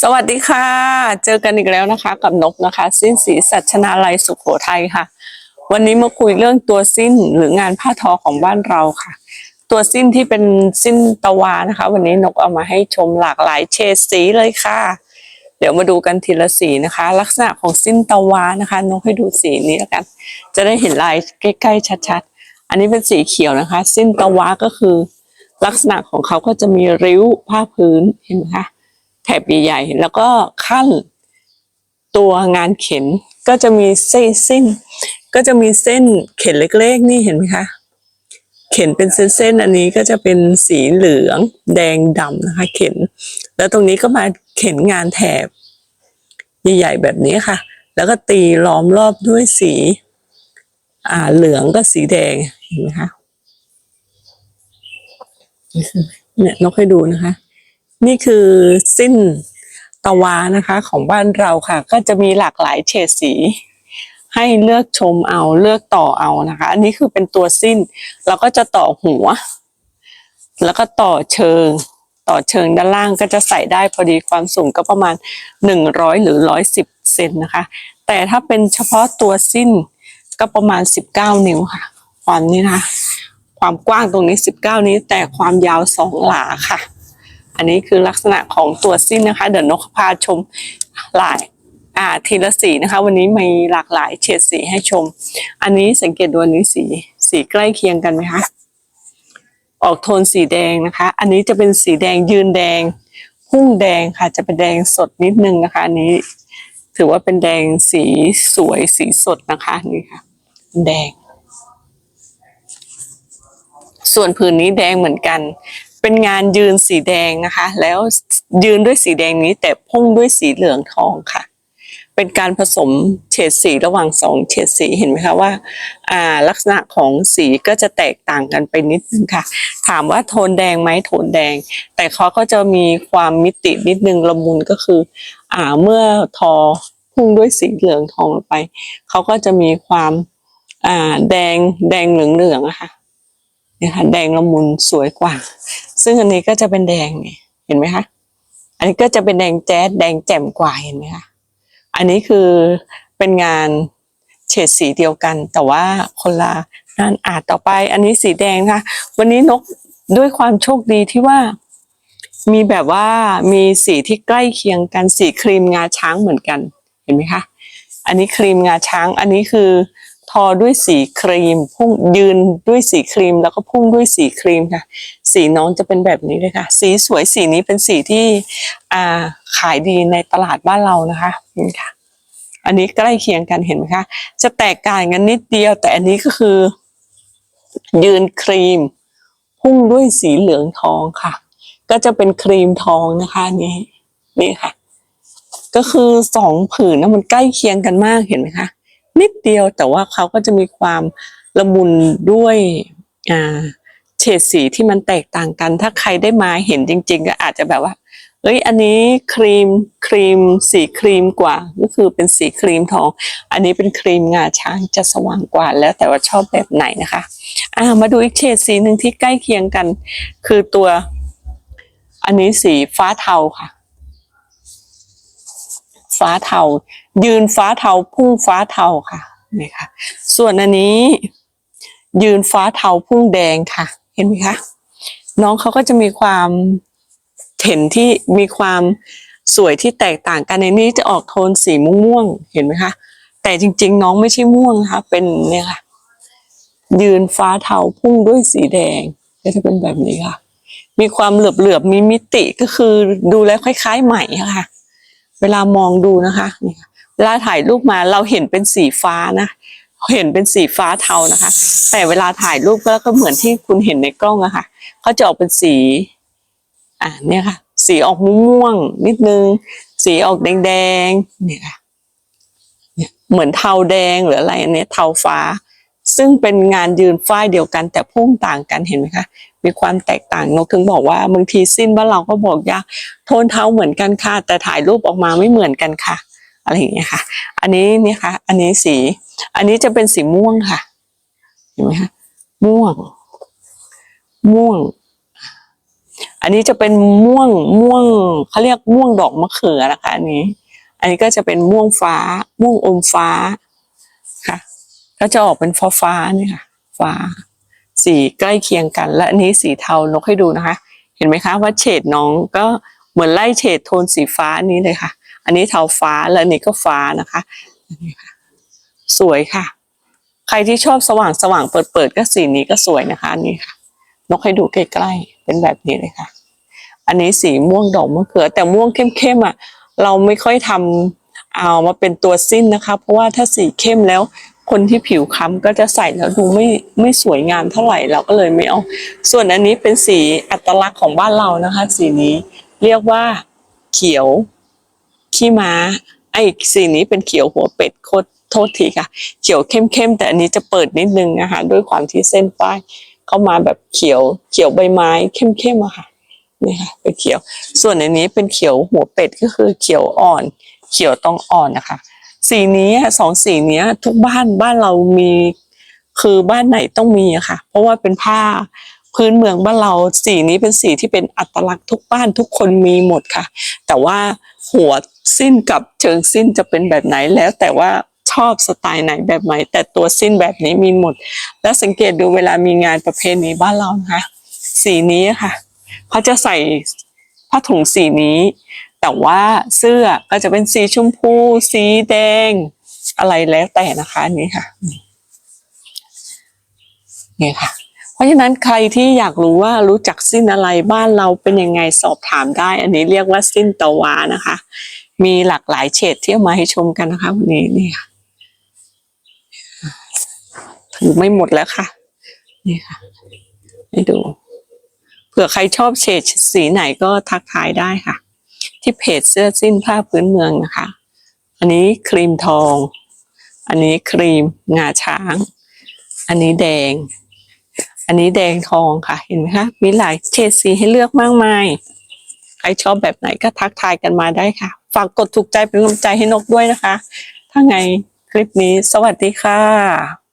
สวัสดีค่ะ เจอกันอีกแล้วนะคะ กับนกนะคะ สิ้นสีสัชนาลัยสุขโขทัยค่ะ วันนี้มาคุยเรื่องตัวสิ้นหรืองานผ้าทอของบ้านเราค่ะ ตัวสิ้นที่เป็นสิ้นตะวานะคะ วันนี้นกเอามาให้ชมหลากหลายเฉดสีเลยค่ะ เดี๋ยวมาดูกันทีละสีนะคะ ลักษณะของสิ้นตะวานะคะ นกให้ดูสีนี้แล้วกัน จะได้เห็นลายใกล้ๆชัดๆ อันนี้เป็นสีเขียวนะคะ สิ้นตะวาก็คือ ลักษณะของเขาก็จะมีริ้วผ้าพื้นเห็นไหมคะ แถบใหญ่ๆแล้วก็ขั้นตัวงานเข็นก็จะมีเส้นสิ้น ก็จะมีเส้นเข็นเล็กๆ นี่เห็นไหมคะเข็นเป็นเส้นๆอันนี้ก็จะเป็นสีเหลือง แดงดำนะคะ เข็น แล้วตรงนี้ก็มาเข็นงานแถบ ใหญ่ๆแบบนี้ค่ะ แล้วก็ตีล้อมรอบด้วยสี อ่าเหลืองก็สีแดงเห็นไหมคะเนี่ยนกให้ดูนะคะ นี่คือสิ้นตะวานะคะของบ้านเราค่ะ ก็จะมีหลากหลายเฉดสี ให้เลือกชมเอาเลือกต่อเอานะคะ อันนี้คือเป็นตัวสิ้น เราก็จะต่อหัว แล้วก็ต่อเชิง ต่อเชิงด้านล่างก็จะใส่ได้พอดีความสูงก็ประมาณหนึ่งร้อยหรือร้อยสิบเซนนะคะ แต่ถ้าเป็นเฉพาะตัวสิ้นก็ประมาณสิบเก้านิ้วค่ะ ความนี้นะคะ ความกว้างตรงนี้สิบเก้านิ้วแต่ความยาวสองหลาค่ะ อันนี้คือลักษณะของตัวสิ้นนะคะ เดี๋ยวนกพาชมหลายอ่าทีละสีนะคะ วันนี้มีหลากหลายเฉดสีให้ชม อันนี้สังเกตดูอันนี้สีสีใกล้เคียงกันไหมคะออกโทนสีแดงนะคะ อันนี้จะเป็นสีแดงยืนแดง พุ่งแดงค่ะ จะเป็นแดงสดนิดนึงนะคะ อันนี้ถือว่าเป็นแดงสีสวยสีสดนะคะนี่ค่ะ แดง ส่วนผืนนี้แดงเหมือนกัน เป็นงานยืนสีแดงนะคะ แล้วยืนด้วยสีแดงนี้แต่พุ่งด้วยสีเหลืองทองค่ะ เป็นการผสมเฉดสีระหว่างสองเฉดสีเห็นไหมคะว่าอ่าลักษณะของสีก็จะแตกต่างกันไปนิดนึงค่ะ ถามว่าโทนแดงไหมโทนแดง แต่เขาก็จะมีความมิตินิดนึงละมุนก็คืออ่าเมื่อทอพุ่งด้วยสีเหลืองทองลงไป เขาก็จะมีความอ่าแดงแดงเหลืองเหลืองอะค่ะ นี่ยค่ะแดงละมุนสวยกว่า ซึ่งอันนี้ก็จะเป็นแดงนี่เห็นไหมคะ อันนี้ก็จะเป็นแดงแจ๊ดแดงแจ่มกว่าเห็นไหมคะอันนี้คือเป็นงานเฉดสีเดียวกัน แต่ว่าคนละด้านอาจต่อไป อันนี้สีแดงนะคะวันนี้นกด้วยความโชคดีที่ว่า มีแบบว่ามีสีที่ใกล้เคียงกันสีครีมงาช้างเหมือนกัน เห็นไหมคะ อันนี้ครีมงาช้าง อันนี้คือ อด้วยสีครีม พุ่งยืนด้วยสีครีม แล้วก็พุ่งด้วยสีครีมค่ะ สีน้องจะเป็นแบบนี้เลยค่ะ สีสวยสีนี้เป็นสีที่อ่าขายดีในตลาดบ้านเรานะคะนี่ค่ะ อันนี้ใกล้เคียงกันเห็นไหมคะ จะแตกต่างกันนิดเดียว แต่อันนี้ก็คือ ยืนครีม พุ่งด้วยสีเหลืองทองค่ะ ก็จะเป็นครีมทองนะคะนนี้นี่ค่ะ ก็คือสองผืนนะมันใกล้เคียงกันมากเห็นไหมคะ นิดเดียวแต่ว่าเขาก็จะมีความละมุนด้วยอ่าเฉดสีที่มันแตกต่างกัน ถ้าใครได้มาเห็นจริง ๆ ก็อาจจะแบบว่าเอ้ยอันนี้ครีมครีมสีครีมกว่า ก็คือเป็นสีครีมทอง อันนี้เป็นครีมงาช้างจะสว่างกว่าแล้วแต่ว่าชอบแบบไหนนะคะอ่ามาดูอีกเฉดสีหนึ่งที่ใกล้เคียงกัน คือตัว อันนี้สีฟ้าเทาค่ะ ฟ้าเทายืนฟ้าเทาพุ่งฟ้าเทาค่ะนี่ค่ะ ส่วนอันนี้ ยืนฟ้าเทาพุ่งแดงค่ะ เห็นไหมคะน้องเขาก็จะมีความเห็นที่มีความสวยที่แตกต่างกันในนี้จะออกโทนสีม่วงเห็นไหมคะแต่จริง ๆ น้องไม่ใช่ม่วงนะคะเป็นเนี่ยค่ะ ยืนฟ้าเทาพุ่งด้วยสีแดงก็จะเป็นแบบนี้ค่ะ มีความเหลือบๆมีมิติก็คือดูแล้วคล้ายๆไหมอะค่ะ เวลามองดูนะคะเวลาถ่ายรูปมาเราเห็นเป็นสีฟ้านะเห็นเป็นสีฟ้าเทานะคะ แต่เวลาถ่ายรูปก็ก็เหมือนที่คุณเห็นในกล้องอะค่ะเขาจะออกเป็นสี อ่าเนี่ยค่ะ สีออกม่วงนิดนึง สีออกแดงๆเนี่ยค่ะเนี่ยเหมือนเทาแดงหรืออะไรอันเนี้ยเทาฟ้า ซึ่งเป็นงานยืนฝ้ายเดียวกันแต่พุ่งต่างกันเห็นไหมคะ มีความแตกต่างนกถึงบอกว่าบางทีสิ้นบ้านเราก็บอกยากโทนเท้าเหมือนกันค่ะ แต่ถ่ายรูปออกมาไม่เหมือนกันค่ะ อะไรอย่างเงี้ยค่ะ อันนี้เนี่ยค่ะ อันนี้สี อันนี้จะเป็นสีม่วงค่ะเห็นไหมคะม่วง ม่วง อันนี้จะเป็นม่วงม่วงเขาเรียกม่วงดอกมะเขือนะคะ อันนี้ อันนี้ก็จะเป็นม่วงฟ้า ม่วงอมฟ้าค่ะ ก็จะออกเป็นฟ้าฟ้าๆนี่ค่ะ ฟ้า สีใกล้เคียงกัน และอันนี้สีเทานกให้ดูนะคะ เห็นไหมคะว่าเฉดน้องก็เหมือนไล่เฉดโทนสีฟ้านี้เลยค่ะ อันนี้เทาฟ้าและอันนี้ก็ฟ้านะคะนี่ค่ะสวยค่ะ ใครที่ชอบสว่างสว่างเปิดเปิดก็สีนี้ก็สวยนะคะนนี้ค่ะ นกให้ดูใกล้ๆเป็นแบบนี้เลยค่ะ อันนี้สีม่วงดอกมะเขือ แต่ม่วงเข้มๆอะ เราไม่ค่อยทำเอามาเป็นตัวสิ้นนะคะ เพราะว่าถ้าสีเข้มแล้ว คนที่ผิวค้ำก็จะใส่แล้วดูไม่ไม่สวยงามเท่าไหร่เราก็เลยไม่เอา ส่วนอันนี้เป็นสีอัตลักษณ์ของบ้านเรานะคะ สีนี้เรียกว่าเขียวขี้ม้า ไอ้สีนี้เป็นเขียวหัวเป็ดโคตรโทษทีค่ะ เขียวเข้มๆแต่อันนี้จะเปิดนิดนึงนะคะด้วยความที่เส้นป้ายเข้ามาแบบเขียวเขียวใบไม้เข้มๆอะค่ะนี่ค่ะเป็นเขียว ส่วนอันนี้เป็นเขียวหัวเป็ดก็คือเขียวอ่อน เขียวต้องอ่อนนะคะ สีนี้สองสีนี้ทุกบ้านบ้านเรามีคือบ้านไหนต้องมีอะค่ะ เพราะว่าเป็นผ้าพื้นเมืองบ้านเราสีนี้เป็นสีที่เป็นอัตลักษณ์ทุกบ้านทุกคนมีหมดค่ะ แต่ว่าหัวสิ้นกับเชิงสิ้นจะเป็นแบบไหนแล้ว แต่ว่าชอบสไตล์ไหนแบบไหน แต่ตัวสิ้นแบบนี้มีหมด แล้วสังเกตดูเวลามีงานประเพณีบ้านเรานะคะสีนี้ค่ะเขาจะใส่ผ้าถุงสีนี้ แต่ว่าเสื้อก็จะเป็นสีชมพู สีแดง อะไรแล้วแต่นะคะอันนี้ค่ะนี่ค่ะ เพราะฉะนั้นใครที่อยากรู้ว่ารู้จักสิ้นอะไรบ้านเราเป็นยังไงสอบถามได้ อันนี้เรียกว่าสิ้นตะวานะคะ มีหลากหลายเฉดที่เอามาให้ชมกันนะคะ วันนี้นี่ค่ะถือไม่หมดแล้วค่ะ นี่ค่ะให้ดูเผื่อใครชอบเฉดสีไหนก็ทักทายได้ค่ะ ที่เพจเสื้อสิ้นผ้าพื้นเมืองนะคะ อันนี้ครีมทอง อันนี้ครีมงาช้าง อันนี้แดง อันนี้แดงทองค่ะ เห็นไหมคะ มีหลายเฉดสีให้เลือกมากมาย ใครชอบแบบไหนก็ทักทายกันมาได้ค่ะ ฝากกดถูกใจเป็นกำลังใจให้นกด้วยนะคะ ถ้าไงคลิปนี้ สวัสดีค่ะ